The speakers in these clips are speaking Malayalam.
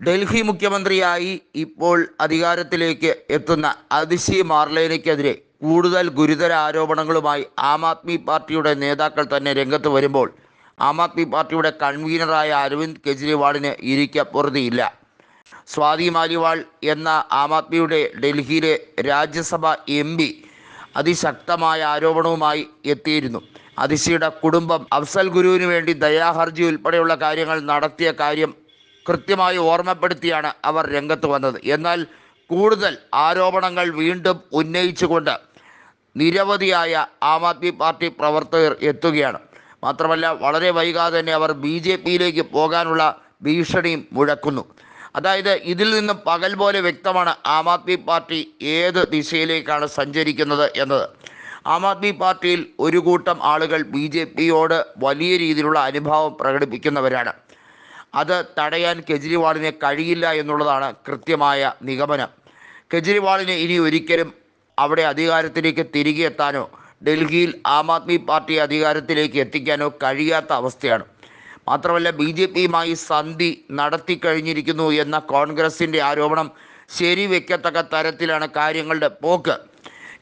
ഡൽഹി മുഖ്യമന്ത്രിയായി ഇപ്പോൾ അധികാരത്തിലേക്ക് എത്തുന്ന അതിശി മാർലേനയ്ക്കെതിരെ കൂടുതൽ ഗുരുതര ആരോപണങ്ങളുമായി ആം ആദ്മി പാർട്ടിയുടെ നേതാക്കൾ തന്നെ രംഗത്ത് വരുമ്പോൾ ആം ആദ്മി പാർട്ടിയുടെ കൺവീനറായ അരവിന്ദ് കെജ്രിവാളിന് ഇരിക്കപ്പുറതിയില്ല സ്വാതി മാലിവാൾ എന്ന ആം ആദ്മിയുടെ ഡൽഹിയിലെ രാജ്യസഭ എം പി അതിശക്തമായ ആരോപണവുമായി എത്തിയിരുന്നു. അതിശിയുടെ കുടുംബം അഫ്സൽ ഗുരുവിന് വേണ്ടി ദയാഹർജി ഉൾപ്പെടെയുള്ള കാര്യങ്ങൾ നടത്തിയ കാര്യം കൃത്യമായി ഓർമ്മപ്പെടുത്തിയാണ് അവർ രംഗത്ത് വന്നത്. എന്നാൽ കൂടുതൽ ആരോപണങ്ങൾ വീണ്ടും ഉന്നയിച്ചുകൊണ്ട് നിരവധിയായ ആം ആദ്മി പാർട്ടി പ്രവർത്തകർ എത്തുകയാണ്. മാത്രമല്ല വളരെ വൈകാതെ തന്നെ അവർ ബി ജെ പിയിലേക്ക് പോകാനുള്ള ഭീഷണിയും മുഴക്കുന്നു. അതായത് ഇതിൽ നിന്നും പകൽ പോലെ വ്യക്തമാണ് ആം ആദ്മി പാർട്ടി ഏത് ദിശയിലേക്കാണ് സഞ്ചരിക്കുന്നത് എന്നത്. ആം ആദ്മി പാർട്ടിയിൽ ഒരു കൂട്ടം ആളുകൾ ബി ജെ പിയോട് വലിയ രീതിയിലുള്ള അനുഭാവം പ്രകടിപ്പിക്കുന്നവരാണ്. അത് തടയാൻ കെജ്രിവാളിന് കഴിയില്ല എന്നുള്ളതാണ് കൃത്യമായ നിഗമനം. കെജ്രിവാളിന് ഇനി ഒരിക്കലും അവിടെ അധികാരത്തിലേക്ക് തിരികെ എത്താനോ ഡൽഹിയിൽ ആം ആദ്മി പാർട്ടി അധികാരത്തിലേക്ക് എത്തിക്കാനോ കഴിയാത്ത അവസ്ഥയാണ്. മാത്രമല്ല ബി ജെ പിയുമായി സന്ധി നടത്തിക്കഴിഞ്ഞിരിക്കുന്നു എന്ന കോൺഗ്രസിന്റെ ആരോപണം ശരിവെക്കത്തക്ക തരത്തിലാണ് കാര്യങ്ങളുടെ പോക്ക്.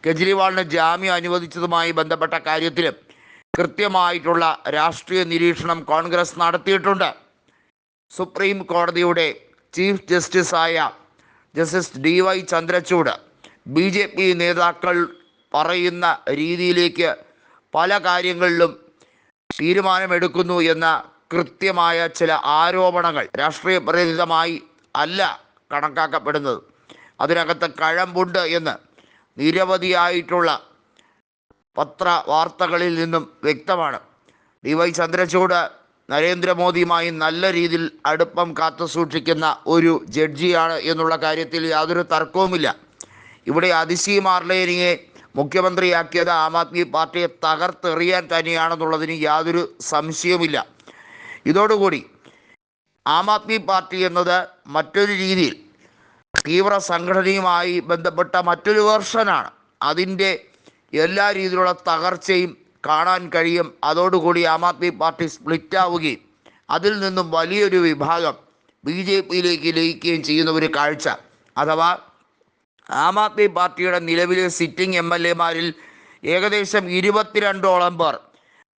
കെജ്രിവാളിന് ജാമ്യം അനുവദിച്ചതുമായി ബന്ധപ്പെട്ട കാര്യത്തിലും കൃത്യമായിട്ടുള്ള രാഷ്ട്രീയ നിരീക്ഷണം കോൺഗ്രസ് നടത്തിയിട്ടുണ്ട്. സുപ്രീം കോടതിയുടെ chief ജസ്റ്റിസായ justice D Y Chandrachud B J P നേതാക്കൾ പറയുന്ന രീതിയിലേക്ക് പല കാര്യങ്ങളിലും തീരുമാനമെടുക്കുന്നു എന്ന കൃത്യമായ ചില ആരോപണങ്ങൾ രാഷ്ട്രീയ പ്രേരിതമായി അല്ല കണക്കാക്കപ്പെടുന്നത്. അതിനകത്ത് കഴമ്പുണ്ട് എന്ന് നിരവധിയായിട്ടുള്ള പത്ര വാർത്തകളിൽ നിന്നും വ്യക്തമാണ്. ഡി വൈ ചന്ദ്രചൂഡ് നരേന്ദ്രമോദിയുമായി നല്ല രീതിയിൽ അടുപ്പം കാത്തു സൂക്ഷിക്കുന്ന ഒരു ജഡ്ജിയാണ് എന്നുള്ള കാര്യത്തിൽ യാതൊരു തർക്കവുമില്ല. ഇവിടെ അതിശി മാർലേനിയെ മുഖ്യമന്ത്രിയാക്കിയത് ആം ആദ്മി പാർട്ടിയെ തകർത്തെറിയാൻ തന്നെയാണെന്നുള്ളതിന് യാതൊരു സംശയവുമില്ല. ഇതോടുകൂടി ആം ആദ്മി പാർട്ടി എന്നത് മറ്റൊരു രീതിയിൽ തീവ്ര സംഘടനയുമായി ബന്ധപ്പെട്ട മറ്റൊരു വേർഷനാണ്. അതിന്റെ എല്ലാ രീതിയിലുള്ള തകർച്ചയും കാണാൻ കഴിയും. അതോടുകൂടി ആം ആദ്മി പാർട്ടി സ്പ്ലിറ്റ് ആവുകയും അതിൽ നിന്നും വലിയൊരു വിഭാഗം ബി ജെ പിയിലേക്ക് ലയിക്കുകയും ചെയ്യുന്ന ഒരു കാഴ്ച. അഥവാ ആം ആദ്മി പാർട്ടിയുടെ നിലവിലെ സിറ്റിംഗ് എം എൽ എമാരിൽ ഏകദേശം ഇരുപത്തിരണ്ടോളം പേർ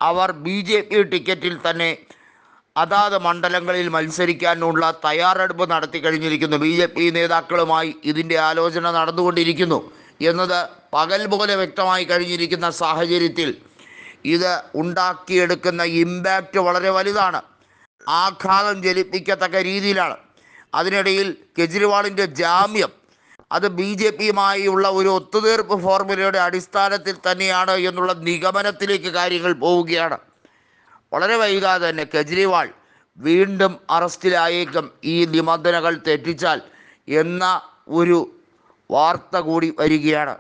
അവർ ബി ജെ പി ടിക്കറ്റിൽ തന്നെ അതാത് മണ്ഡലങ്ങളിൽ മത്സരിക്കാനുള്ള തയ്യാറെടുപ്പ് നടത്തി കഴിഞ്ഞിരിക്കുന്നു. ബി ജെ പി നേതാക്കളുമായി ഇതിന്റെ ആലോചന നടന്നുകൊണ്ടിരിക്കുന്നു. എന്നത് പകൽ പോലെ വ്യക്തമായി കഴിഞ്ഞിരിക്കുന്ന സാഹചര്യത്തിൽ ഇത് ഉണ്ടാക്കിയെടുക്കുന്ന ഇമ്പാക്റ്റ് വളരെ വലുതാണ്. ആഘാതം ജലിപ്പിക്കത്തക്ക രീതിയിലാണ്. അതിനിടയിൽ കെജ്രിവാളിന്റെ ജാമ്യം. അത് ബി ജെ പിയുമായുള്ള ഒരു ഒത്തുതീർപ്പ് ഫോർമുലയുടെ അടിസ്ഥാനത്തിൽ തന്നെയാണ് എന്നുള്ള നിഗമനത്തിലേക്ക് കാര്യങ്ങൾ പോവുകയാണ്. വളരെ വൈകാതെ തന്നെ കെജ്രിവാൾ വീണ്ടും അറസ്റ്റിലായേക്കും. ഈ നിബന്ധനകൾ തെറ്റിച്ചാൽ എന്ന ഒരു വാർത്ത കൂടി വരികയാണ്.